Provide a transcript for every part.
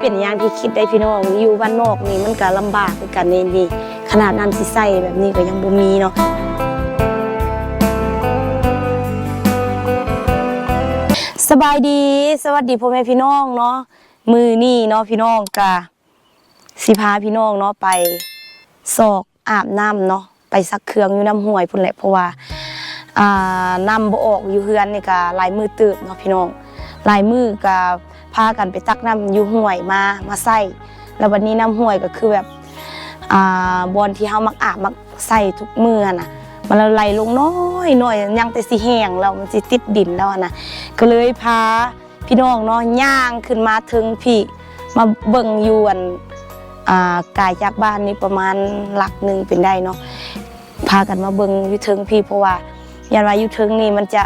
เป็นอย่างที่คิดได้พี่น้องอยู่บ้านนอกนี่มันก็ลำบากคือกันนี่นี่ขนาดน้ำสิใส่แบบนี้ก็ยังบ่มีเนาะสบายดี สวัสดีพ่อแม่พี่น้องเนาะมือนี่เนาะพี่น้องกะสิพาพี่น้องเนาะไปซอกอาบน้ำเนาะไปซักเครื่องอยู่น้ำห้วยพุ่นแหละเพราะว่าอ่าน้ำบ่ออกอยู่เฮือนนี่ก็หลายมือตืบเนาะพี่น้องหลายมือก็ พากันไปตักน้ำอยู่ห้วยมามาใส่แล้ววันนี้น้ำห้วยก็คือแบบอ่าบอนที่เฮามักอาบมักใส่ทุกมือน่ะมันละไหลลงน้อยน่อยยังแต่สิแห้งแล้วมันสิติดดินแล้วนะก็เลยพาพี่น้องเนาะย่างขึ้นมาถึงพี่มาเบิ่งอยู่อันอ่ากายจากบ้านนี่ประมาณหลักหนึ่งเป็นได้เนาะพากันมาเบิ่งอยู่เทิงพี่เพราะว่ายันว่าอยู่เทิงนี่มันจะ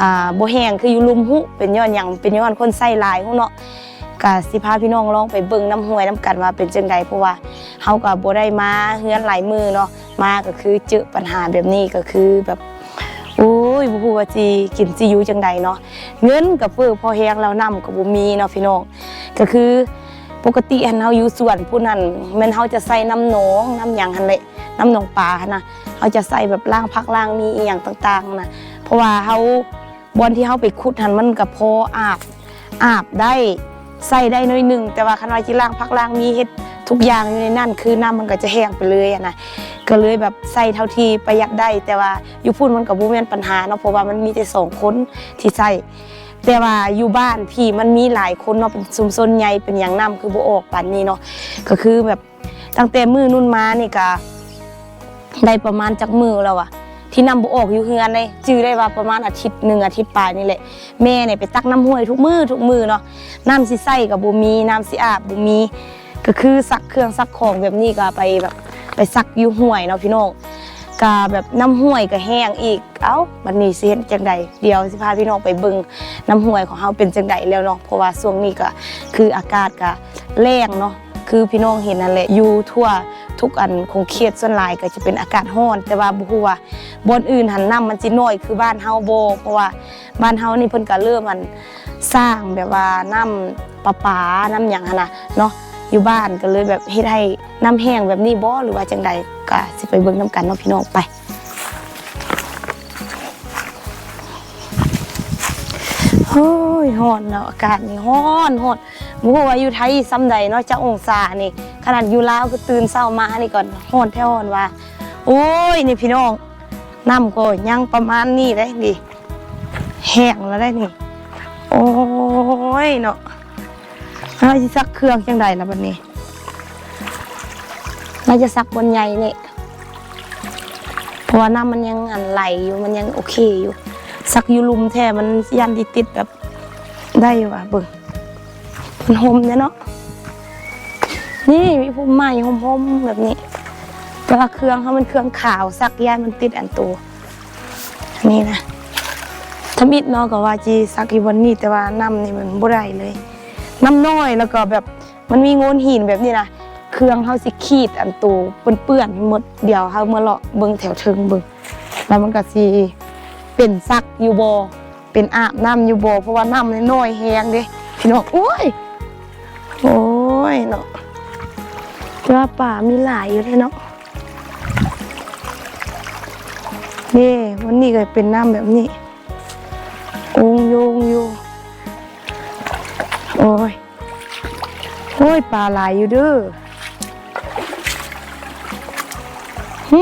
อ่าบ่แห้งคืออยู่ลุมหุเป็นย้อนหยังเป็นย้อนคนใส่ลายหุเนาะก็สิพาพี่น้องลองไปเบิ่งน้ำห้วยน้ำกันว่าเป็นจังใดเพราะว่าเฮาก็บ่ได้มาเฮือนหลายมือเนาะมาก็คือเจอปัญหาแบบนี้ก็คือแบบโอ้ยบ่ฮู้ว่าสิกินสิอยู่จังใดเนาะเงินก็เฟ้อพอแฮงแล้วน้ำก็บ่มีเนาะพี่น้องก็คือปกติอันเฮาอยู่สวนผู้นั้นแม่นเฮาจะใส่น้ำหนองน้ำหยังหั่นแหละน้ำหนองปลาหั่นนะเฮาจะใส่แบบล้างผักล้างมีอีหยังต่างๆนะเพราะว่าเฮา บอนที่เฮาไปขุดหันมันก็พออาบอาบได้ใส่ได้น้อยหนึ่งแต่ว่าคันว่าสิล้างผักล้างมีเฮ็ดทุกอย่างอยู่ในนั้นคือน้ำมันก็จะแห้งไปเลยนะก็เลยแบบใส่เท่าที่ประหยัดได้ แต่ว่าอยู่พูดมันกับบูแมนปัญหาเนาะเพราะว่ามันมีแต่สองคนที่ใส่แต่ว่าอยู่บ้านพี่มันมีหลายคนเนาะเป็นชุมชนใหญ่เป็นอย่างนํคือบ่ออกปันนี้เนาะก็คือแบบตั้งแต่มือนุ่นมานี่ก็ได้ประมาณจักมือแล้วอะ ที่นำบ่ออกอยู่เฮือนเลยจื้อได้ว่าประมาณอาทิตย์หนึ่งอาทิตย์ปลายนี่แหละแม่เนี่ยไปตักน้ำห้วยทุกมือทุกมือเนาะน้ำสิใส่กับบ่มีน้ำสิอาบบ่มี ก็คือซักเครื่องซักของแบบนี้ก็ไปแบบไปซักอยู่ห้วยเนาะพี่น้องกาแบบน้ำห้วยก็แห้งอีก เอ้าบัดนี้สิเฮ็ดจังใดเดี๋ยวสิพาพี่น้องไปเบิ่งน้ำห้วยของเฮาเป็นจังใดแล้วเนาะ เพราะว่าช่วงนี้ก็คืออากาศก็แรงเนาะ คือพี่น้องเห็นนั่นแหละอยู่ทั่ว ทุกอันคงเขตส่วนหลายก็จะเป็นอากาศร้อน แต่ว่าบ่ฮู้ว่าบอนอื่นหันน้ำมันสิน้อยคือบ้านเฮาบ่เพราะว่าบ้านเฮานี่เพิ่นก็เริ่มมันสร้างแบบว่าน้ำประปาน้ำหยังหั่นน่ะเนาะอยู่บ้านก็เลยแบบเฮ็ดให้น้ำแห้งแบบนี้บ่หรือว่าจังใดก็สิไปเบิ่งน้ำกันเนาะพี่น้องไปเฮ้ยฮ้อนเนาะอากาศนี่ฮ้อนฮ้อน บ่ฮู้ว่าอยู่ไทยซ้ำใดเนาะจักองศานี่ ขนาดอยู่ลาวคือตื่นเช้ามานี่ก่อนฮ้อนแท้ฮ้อนว่า โอ้ยนี่พี่น้องน้ำก็ยังประมาณนี้ได้นี่แห้งแล้วได้นี่ โอ้ยเนาะเราจะซักเครื่องจังใดล่ะบัดนี้เราจะซักบนใหญ่นี่เพราะว่าน้ำมันยังอันไหลอยู่มันยังโอเคอยู่ซักอยู่ลุมแท้มันยันติดติดแบบได้ว่ะเบิ่ง มันหอมเนี่ยเนาะนี่มีพุ่มใหม่หอมๆแบบนี้แต่ว่าเครื่องเขามันเครื่องขาวซักยานมันติดอันตัวนี่นะทำอิดเนาะก็ว่าจีซักอยู่บนนี้แต่ว่าน้ำนี่มันบ่ได้เลยน้ำน้อยแล้วก็แบบมันมีโงนหินแบบนี้นะเครื่องเฮาสิขีดอันตูเปื้อนๆหมดเดี๋ยวเฮาเมาเลาะเบิ่งแถวเทิงเบิ่งแล้วมันก็สิเป็นซักอยู่บ่เป็นอาบน้ำอยู่บ่เพราะว่าน้ำนน้อยแฮงเด้พี่น้องโอ้ย โอ้ยเนาะแต่ว่าป่ามีหลายอยู่เลยเนาะนี่วันนี้ก็เป็นน้ำแบบนี้องโยงอยู่โอ้ยโอ้ยปลาหลายอยู่เด้อหึ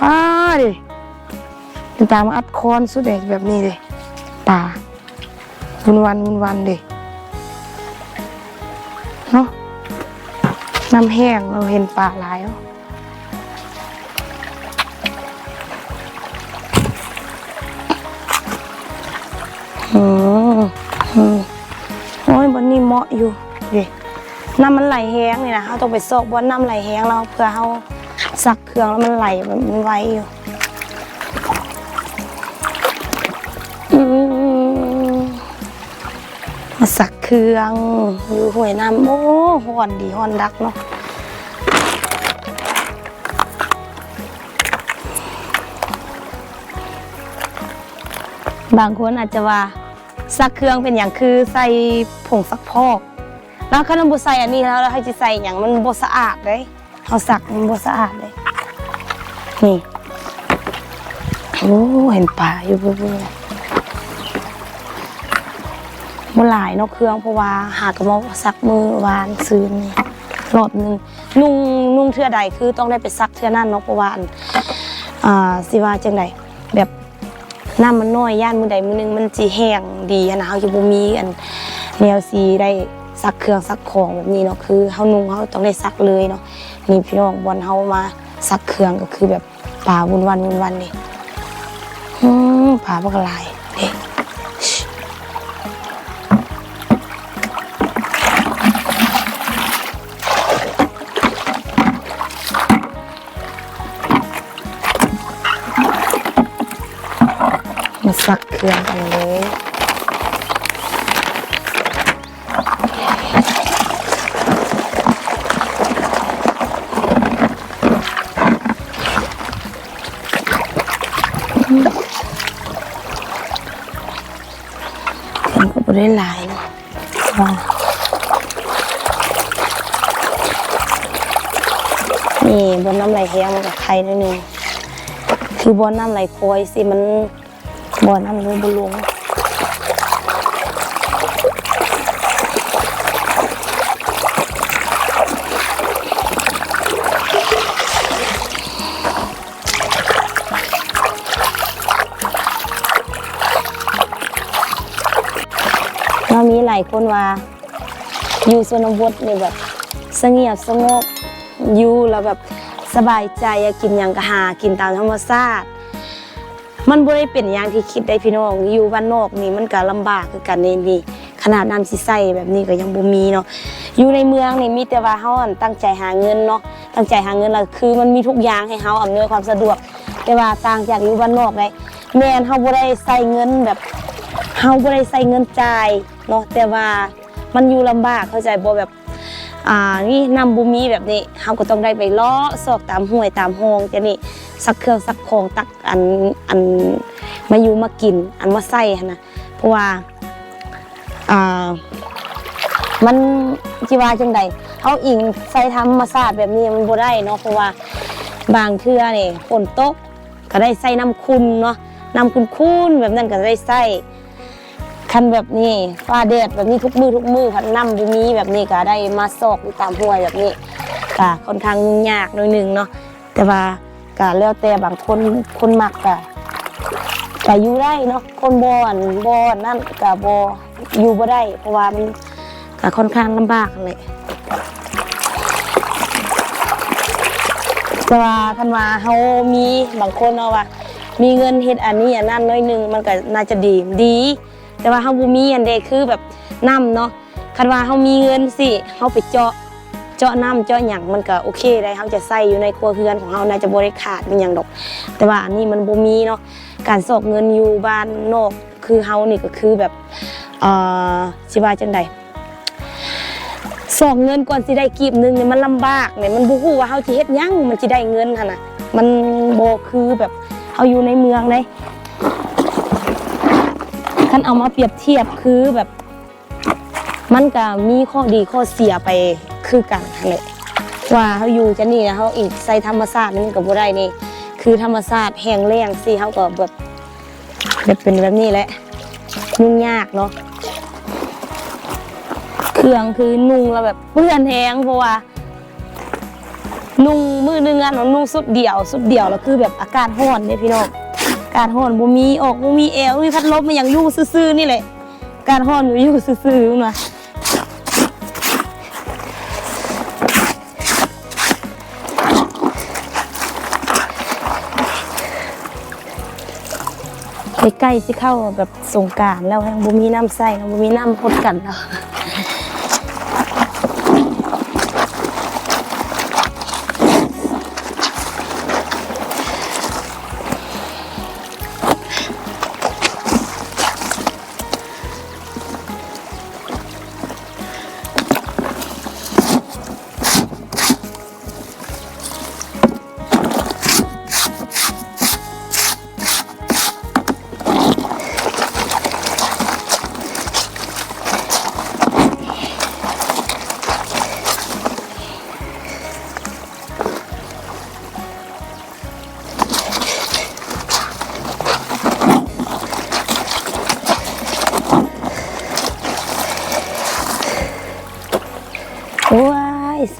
ปลาดิตามอัดคอนสุดเด็ดแบบนี้เลยปลาวุนวันวุนวันดิเน้ำแห้งเราเห็นปลาหลายแล้วอืมอืมโอ้ยบนนี้เหมาะอยู่ดิน้ำมันไหลแห้งนี่นะเขาต้องไปซอกบนน้ำไหลแห้งเราเพื่อเขาสักเครื่องแล้วมันไหลมันไวอยู่ รื่อง อยู่ห้วยน้ำโอ้ห่อนดีห่อนดักเนาะบางคนอาจจะว่าซักเครื่องเป็นอย่างคือใส่ผงซักพอกแล้วคันบ่ใส่อันนี้แล้วเราให้สิใส่หยังมันบ่สะอาดเด้เฮาซักมันบ่สะอาดเด้นี่โอ้เห็นปลาอยู่เบิ่งๆ บ่หลายเนาะเครื่องเพราะว่าหากระมาซักมือวานซืนนี่รอบหนึงนุ่งนุ่งเทื่อใดคือต้องได้ไปซักเทื่อนั้นเนาะเพราะว่าอันอ่าสิว่าจังไดแบบน้ำมันน้อยย่านมือใดมือหนึงมันสิแห้งดีอนะเฮาจะบ่มีอันแนวซีได้ซักเครื่องซักของแบบนี้เนาะคือเฮานุ่งเฮาต้องได้ซักเลยเนาะนี่พี่น้องบอลเฮามาซักเครื่องก็คือแบบป่าวุ่นวันวุ่นวันนี่อืมป่าบักหลาย มาซักเครื่องกันเลยมันก็บ่ได้หลายว่านี่บนน้ำไหลแห้งกับไข่นิดนึงคือบนน้ำไหลโคอยสิมัน บนน้ำรูบุลงเรามีหลายคนว่าอยู่ชนบทนี่ยแบบสงบสงบอยู่แล้วแบบสบายใจกินหยังก็หากินตามธรรมชาติ มันบ่ได้เป็นอย่างที่คิดได้พี่น้อง อยู่บ้านนอกนี่มันก็ลำบากคือกันนี่นี่ขนาดน้ำสิใส่แบบนี้ก็ยังบ่มีเนาะอยู่ในเมืองนี่มีแต่ว่าเฮาตั้งใจหาเงินเนาะตั้งใจหาเงินแล้วคือมันมีทุกอย่างให้เฮาอำนวยความสะดวก แต่ว่าต่างจากอยู่บ้านนอกเลยแม่นเฮาบ่ได้ใส่เงินแบบเฮาบ่ได้ใส่เงินจ่ายเนาะแต่ว่ามันอยู่ลำบากเข้าใจบ่แบบอ่านี่นำบุมีแบบนี้เฮาก็ต้องได้ไปเลาะซอกตามห้วยตามห้องจะนี่ สักเครื่องสักของตักอันอันมาอยู่มากิน อันมาใส่นะเพราะว่าอ่ามันจิว่าจังใดเฮาอิงใส่ธรรมชาติแบบนี้มันบ่ได้เนาะเพราะว่าบางเทื่อเนี่ยฝนตกก็ได้ใส่น้ำคุณเนาะน้ำคุณคุณแบบนั้นก็ได้ใส่คันแบบนี้ฟ้าแดดแบบนี้ทุกมือทุกมือพัดน้ำแบุมีแบบนี้ก็ได้มาซอกตามห้วยแบบนี้ก็ค่อนข้างยากหน่อยหนึงเนาะแต่ว่า ก็แล้วแต่บางคนคนมักก็ก็อยู่ได้เนาะคนบอนบอนนั่นก็บอยู่บ่ได้ เพราะว่ามันก็ค่อนข้างลำบากเลยแต่ว่าคันว่าเฮามีบางคนเนาะว่า มีเงินเฮ็ดอันนี้อันนั้นน้อยหนึงมันก็น่าจะดีดี แต่ว่าเฮาบ่มีอันใดคือแบบน้ำเนาะคันว่าเฮามีเงินสิเฮาไปเจาะ จาะน้ำเจาะหยังมันก็โอเคได้เฮาจะใส่อยู่ในครัวเรือนของเฮาน่าจะบ่ได้ขาดเป็นหยังดอก แต่ว่าอันนี้มันบ่มีเนาะการสอกเงินอยู่บ้านนอกคือเฮานี่ก็คือแบบเอ่อสิว่าจังไดสอกเงินก่อนสิได้กีบหนึงเนี่ยมันลำบากเนี่ยมันบ่ฮู้ว่าเฮาสิเฮ็ดหยังมันสิได้เงินหั่นน่ะมันบ่คือแบบเฮาอยู่ในเมืองเลยคันเอามาเปรียบเทียบคือแบบ มันก็มีข้อดีข้อเสียไป คือกันนั่นแหละว่าเขาอยู่จะนี่นะเขาอีกใส่ธรรมชาตินี่มันก็บ่ได้นี่ คือธรรมชาติแห้งแล้งสิเขาก็แบบแบบเป็นแบบนี้แหละนุ่งยากเนาะเครื่องคือนุ่งแล้วแบบเปื้อนแห้งเพราะว่านุ่งมือหนึงอะเนาะนุ่งสุดเดี่ยว สุดเดี่ยวแล้วคือแบบอากาศร้อนเนี่ยพี่น้องการห่อนบ่มีออกบ่มีแอวมีพัดลมมันยังอยู่ซื่อๆนี่แหละ การห่อนอยู่อยู่ซื่อๆนะ ใกล้ๆสิเข้าแบบสงการแล้วยังบ่มีน้ำใส่บ่มีน้ำพดกันแล้ว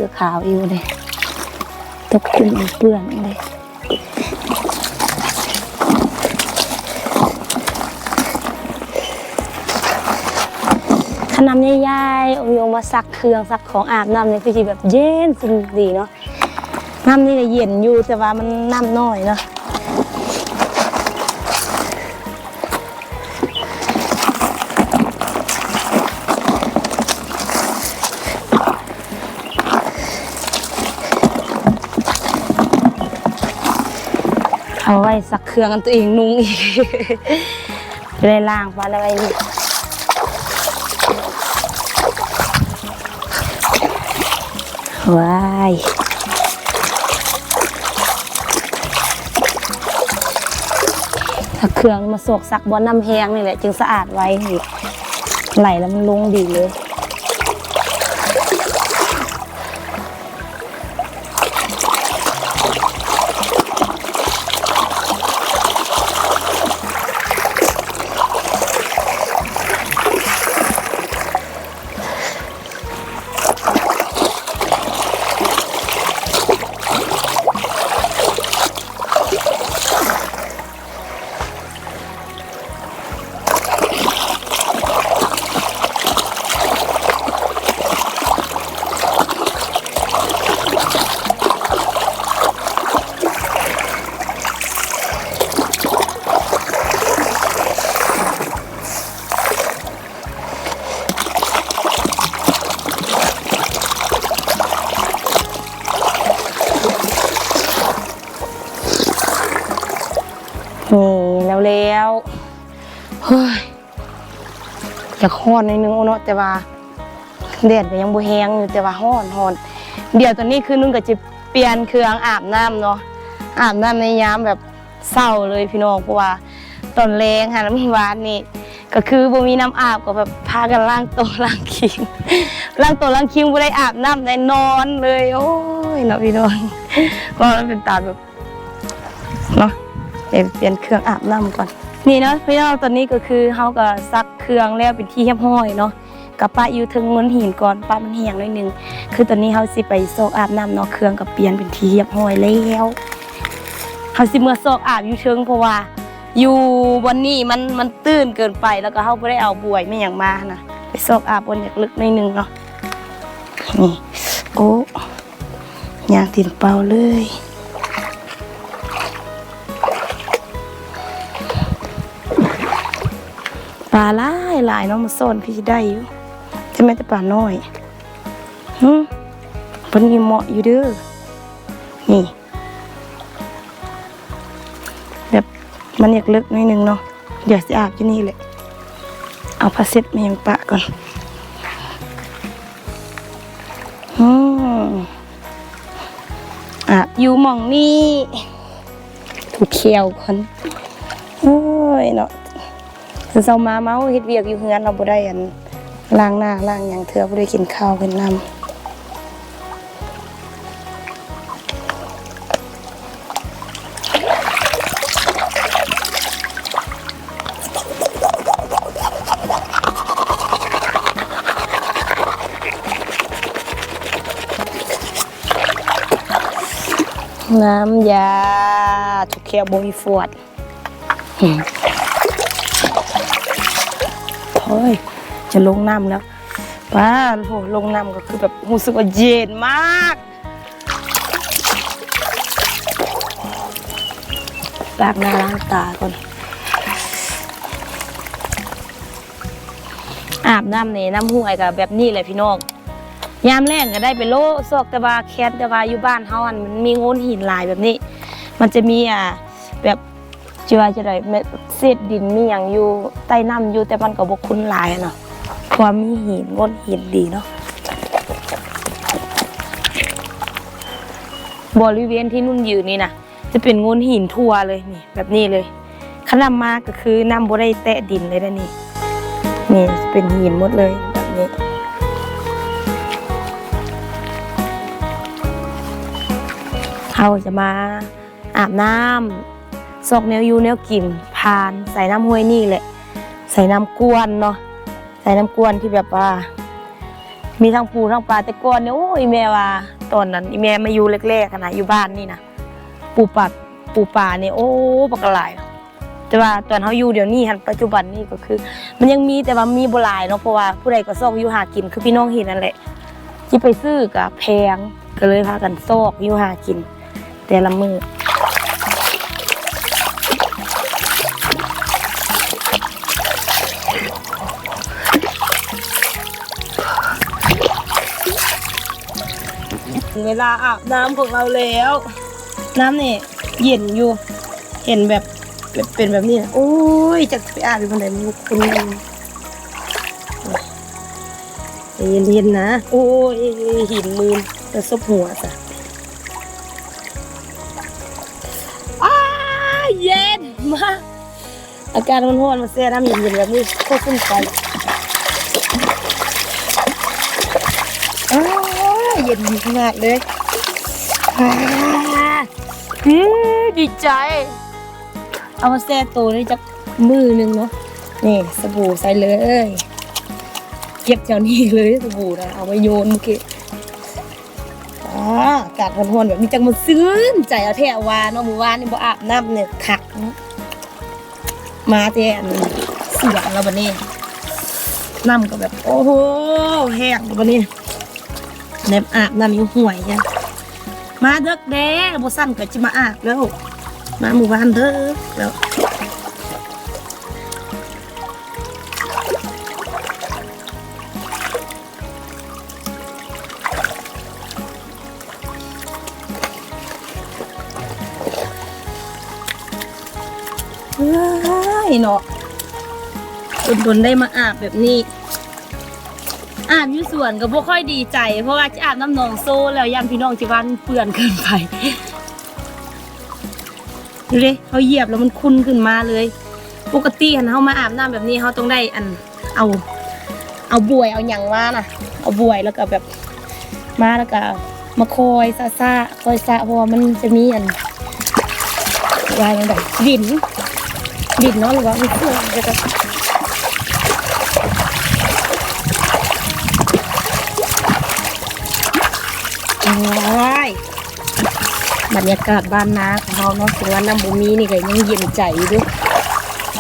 สื้อขาวอยู่เลยตกขึ้นเปื้อนเลยขนำใหญ่ๆเอาเอามาซักเครื่องซักของอาบน้ำเนี่ยคือแบบเย็นสุดีเนาะน้ำนี่ก็เย็นอยู่แต่ว่ามันน้ำน้อยเนาะ เอาไว้สักเครื่องกันตัวเองนุ่งอีกไปได้ล่างปลาอะไรนี่ว้ายถ้าเครื่องมาโศกสักบอนน้ำแห้งนี่แหละจึงสะอาดไว้ไหลแล้วมันลงดีเลย จะค้อนในนึงโอ้เนาะแต่ว่าแดดยังบ่แห้งอยู่แต่ว่าฮ้อนฮ้อนเดี๋ยวตอนนี้คือนุ่นก็จะเปลี่ยนเครื่องอาบน้ำเนาะอาบน้ำในยามแบบเศร้าเลยพี่น้องเพราะว่าตอนแรงค่ะน้ำมีวานนี่ก็คือบ่มีน้ำอาบก็แบบพากันล้างตัวล้างคิงล้างตัวล้างคิงบ่ได้อาบน้ำได้นอนเลย โอ้ยเนาะพี่น้องว่ามันเป็นตาแบบเนาะเดี๋ยวเปลี่ยนเครื่องอาบน้ำก่อน นี่เนาะพี่น้องตอนนี้ก็คือเฮาก็ซักเครื่องแล้วเป็นที่เรียบร้อยเนาะกับป้าอยู่ถึงเงินหินก่อนป้ามันเหี่ยงหน่อยนึงคือตอนนี้เฮาสิไปโซกอาบน้ำเนาะเครื่องก็เปลี่ยนเป็นที่เรียบร้อยแล้วเฮาสิเมื่อโซกอาบอยู่เชิงเพราะว่า อยู่วันนี้มันมันตื้นเกินไปแล้วก็เฮาบ่ได้เอาบวยไม่หยังมานะไปโซกอาบบนอยากลึกหน่อยนึงเนาะนี่โอ้ยางตีนเปล่าเลย ปลาหลายหลายเนาะมาซ่อนพี่ได้อยู่จะแม่แต่ปลาน้อยฮึเพิ่นมีเหมาะอยู่เด้อนี่แบบมันอยากลึกนิดนึงเนาะเดี๋ยวสิอาบที่นี่แหละ เอาผ้าเช็ดมายังปะก่อนอืมอาบอยู่หม่องนี่ถูกเขียวคนโอ้ยเนาะ เช้ามาเมาเฮ็ดเวียกอยู่เฮือนเราบ่ได้อันล้างหน้าล้างหยังเทื่อบ่ได้กินข้าวกินน้ำน้ำยาทุกเขียวบ่มีฟวด อ้ย จะลงน้ำแล้วป้าโหลงน้ำก็คือแบบรู้สึกว่าเย็นมากล้างหน้าล้างตาก่อน อาบน้ำนี่น้ำห้วยกับแบบนี้เลยพี่น้องยามแรกก็ได้ไปโลซอกแต่ว่าแคทแต่ว่าอยู่บ้านเฮาอันมันมีโงนหินหลายแบบนี้ มันจะมีอ่าแบบ จะว่าจะได้เม็ดเศษดินมีอย่างอยู่ใต้น้ำอยู่แต่มันก็บ่คุ้นหลายอะเนาะความมีหินโงนหินดีเนาะบริเวณที่นุ่นยืนนี่นะจะเป็นโงนหินทั่วเลยนี่ แบบนี้เลยขนาดมาก็คือน้ำบ่ได้แตะดินเลยนะนี่นี่เป็นหินหมดเลยแบบนี้เขาจะมาอาบน้ำ ซอกแนวยูแนวกินผ่าน ใส่น้ำห้วยนี่แหละ ใส่น้ำกวนเนาะใส่น้ำกวนที่แบบว่า มีทั้งปูทั้งปลาแต่ก่อนเนี่ยโอ้ยแม่ว่าตอนนั้นแม่มาอยู่แรกๆอะนะอยู่บ้านนี่นะปูปัดปูปลาเนี่ยโอ้บักหลายแต่ว่าตอนเขาอยู่เดี๋ยวนี้หันปัจจุบันนี่ก็คือ มันยังมีแต่ว่ามีบ่หลายเนาะเพราะว่าผู้ใดก็ซอกอยู่หากินคือพี่น้องเห็นนั่นแหละที่ไปซื้อกับแพงก็เลยพากันซอกอยู่หากิน แต่ละมือ ลาอาบน้ำของเราแล้ว น้ำเนี่เย็นอยู่ เห็นแบบเป็นเป็นแบบนี้นะโอ้ยจะไปอาบอยู่บนไหนมันคุณใจเย็นๆนะ โอ้ยหินมือจะซบหัวจ้ะอ้าเย็นมาก อากาศมันร้อนมาแช่น้ำเย็นๆแบบนี้โคตรขึ้นใจอ้า เย็นดีขนาดเลยอ้าอืมดีใจ เอามาแช่ตัวนี่จะมือหนึ่งเนาะนี่สบู่ใส่เลย เก็บแถวนี้เลยสบู่นะเอามาโยนเมื่อกี้อ่าอากาศร้อนๆแบบนี้จังมันซึ้นใจเอาแท้วานเนาะเมื่อวานนี่บ่อาบน้ำเนี่ยขักเนาะมาแต่อันเสียงแล้วบัดนี้น้ำก็แบบ โอ้โหแห้งแล้วบัดนี้ แนบอาบน้ำอยู่ห่วยเนี่ยมาเด็กแด้บ่สั่นก็จะมาอาบแล้ว มาหมู่บ้านเด้อแล้วเฮ้ยเนาะดนๆได้มาอาบแบบนี้ อาบอยู่สวนก็บ่ค่อยดีใจ เพราะว่าจะอาบน้ำหนองโซ่แล้วยามพี่น้องที่บ้านเปื่อนเกินไปดูดิเขาเหยียบแล้วมันคุ้นขึ้นมาเลย ปกติหันเขามาอาบน้ำแบบนี้เขาต้องได้อัน เอา เอาบวยเอาหยังมาน่ะ เอาบวยแล้วก็แบบมาแล้วก็มาคอยซาซาคอยซาเพราะว่ามันจะมีอันวายอย่างแบบดินดินเนาะหรือว่ามีเครื่องแล้ วก็โอ้ยบรรยากาศบ้านนาของเราเนาะถึงว่าน้ำบุมีนี่ก็ยังเย็นใจอยู่ด้วย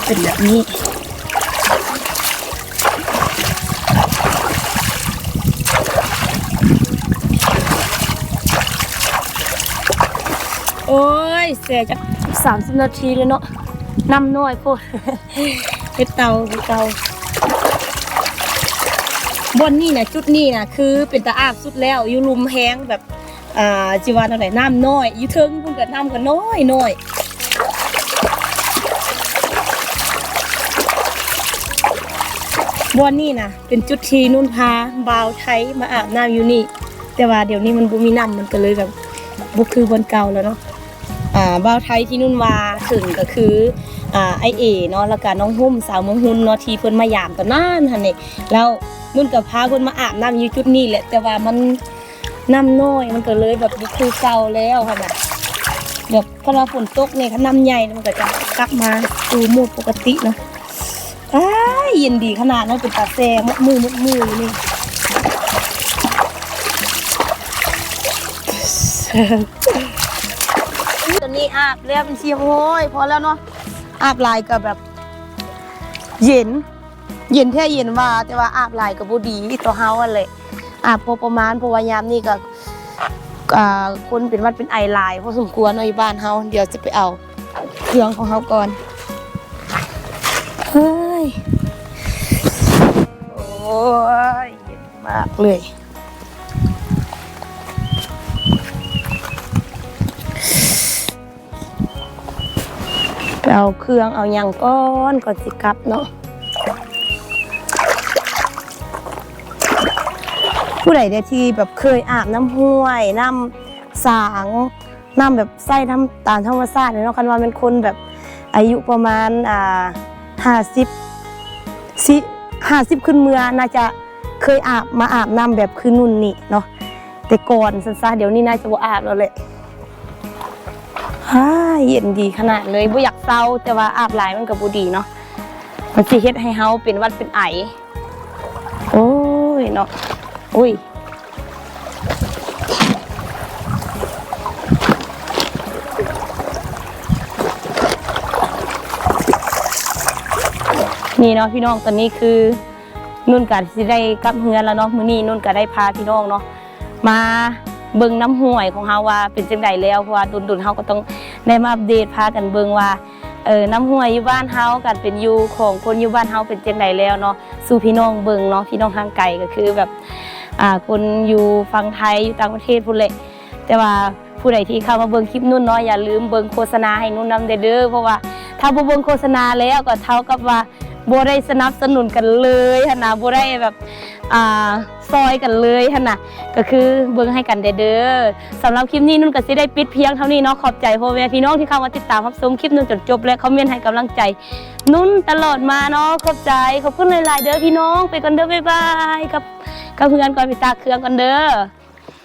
เป็นแบบนี้โอ้ยเสียจากสามสิบนาทีเลยเนาะน้ำน้อยโพดเฮ็ดเตาเฮ็ดเตา บนนี่นะจุดนี่นะคือเป็นตาอาบสุดแล้วอยู่ลุมแห้งแบบอ่าจีวานอะไรน้ำน้อยอยู่เทิงพุ่นกับน้ำก็น้อยน้อยบอนนี่นะเป็นจุดที่นุ่นพาบาวไทยมาอาบน้ำอยู่นี่ แต่ว่าเดี๋ยวนี้มันบ่มีน้ำมันก็เลยแบบบ่คือ บนเก่าแล้วเนาะ อ่าบาวไทยที่นุ่นมาถึงก็คืออ่าไอเอเนาะแล้วก็น้องหุ่มสาวเมืองหุ่นเนาะที่เพิ่นมายามตอนนั้นหั่นนี่แล้วนุ่นกับพาเพิ่นมาอาบน้ำอยู่จุดนี้แหละแต่ว่ามันน้ำน้อยมันก็เลยแบบคือเก่าแล้วค่ะนะแบบพอเราฝนตกเนี่ยถ้าน้ำใหญ่มันก็จะกลับมาสู่โหมดปกติเนาะอ้ายเย็นดีขนาดนั้นเป็นตาแซงมัดมือมัดมืออยู่นี่ ตอนนี้อาบแล้วเป็นชีโอ้ยพอแล้วเนาะอาบลายก็แบบ เย็น เย็นแท้เย็นว่า แต่ว่าอาบลายก็บ่ดีตัวเฮาอะเลยอาบพอประมาณเพราะว่ายามนี่ก็คนเป็นวัดเป็นไอลายพอสมควรเนบ้านเฮาเดี๋ยวจะไปเอาเครื่องของเฮาก่อนเฮ้ยโอ้ยเย็นมากเลย เอาเครื่องเอาหยังก้อนก่อนสิกลับเนาะผู้ใดเนี่ยที่แบบเคยอาบน้ำห้วยน้ำสางน้ำแบบไส้น้ำตาลธรรมชาติเนาะคันว่าเป็นคนแบบอายุประมาณอ่าห้าสิบสิห้าสิบขึ้นเมือน่าจะเคยอาบมาอาบน้ำแบบคือนุ่นนี่เนาะแต่ก่อนสันซาเดี๋ยวนี้น่าจะบ่อาบแล้วแหละ ฮ่าเย็นดีขนาดเลยบ่อยากเศร้า แต่ว่าอาบหลายมันก็บ่ดีเนาะมันสิเฮ็ดให้เฮาเป็นวัดเป็นไอโอ้ยเนาะอุ้ยนี่เนาะพี่น้องตอนนี้คือนุ่นกัดสิได้กลับเฮือนแล้วเนาะมื้อนี้นุ่นก็ได้พาพี่น้องเนาะมา เบิ่งน้ำห้วยของเฮาว่าเป็นจังไดแล้วเพราะว่าดุนๆเฮาก็ต้องได้มาอัปเดตพากันเบิ่งว่าเออน้ำห้วยอยู่บ้านเฮากันเป็นอยู่ของคนอยู่บ้านเฮาเป็นจังไดแล้วเนาะสู่พี่น้องเบิ่งเนาะพี่น้องทางไกลก็คือแบบอ่าคนอยู่ฝั่งไทยอยู่ต่างประเทศพุ่นแหละแต่ว่าผู้ใดที่เข้ามาเบิ่งคลิปนุ่นเนาะอย่าลืมเบิ่งโฆษณาให้นุ่นนำเด้อเด้อเพราะว่าถ้าบ่เบิ่งโฆษณาแล้วก็เท่ากับว่าบ่ได้สนับสนุนกันเลยหั่นน่ะบ่ได้แบบอ่า ซอยกันเลยท่านน่ะ ก็คือเบิ่งให้กันเด้อสำหรับคลิปนี้นุ่นก็สิได้ปิดเพียงเท่านี้เนาะขอบใจพ่อแม่พี่น้องที่เข้ามาติดตามรับชมคลิปนุ่นจนจบและคอมเมนต์ให้กำลังใจ นุ่นตลอดมาเนาะขอบใจขอบคุณหลายๆเด้อพี่น้องไปกันเด้อบ๊ายบายกับกับเพื่อนก่อนไปตาเครื่องกันเด้อ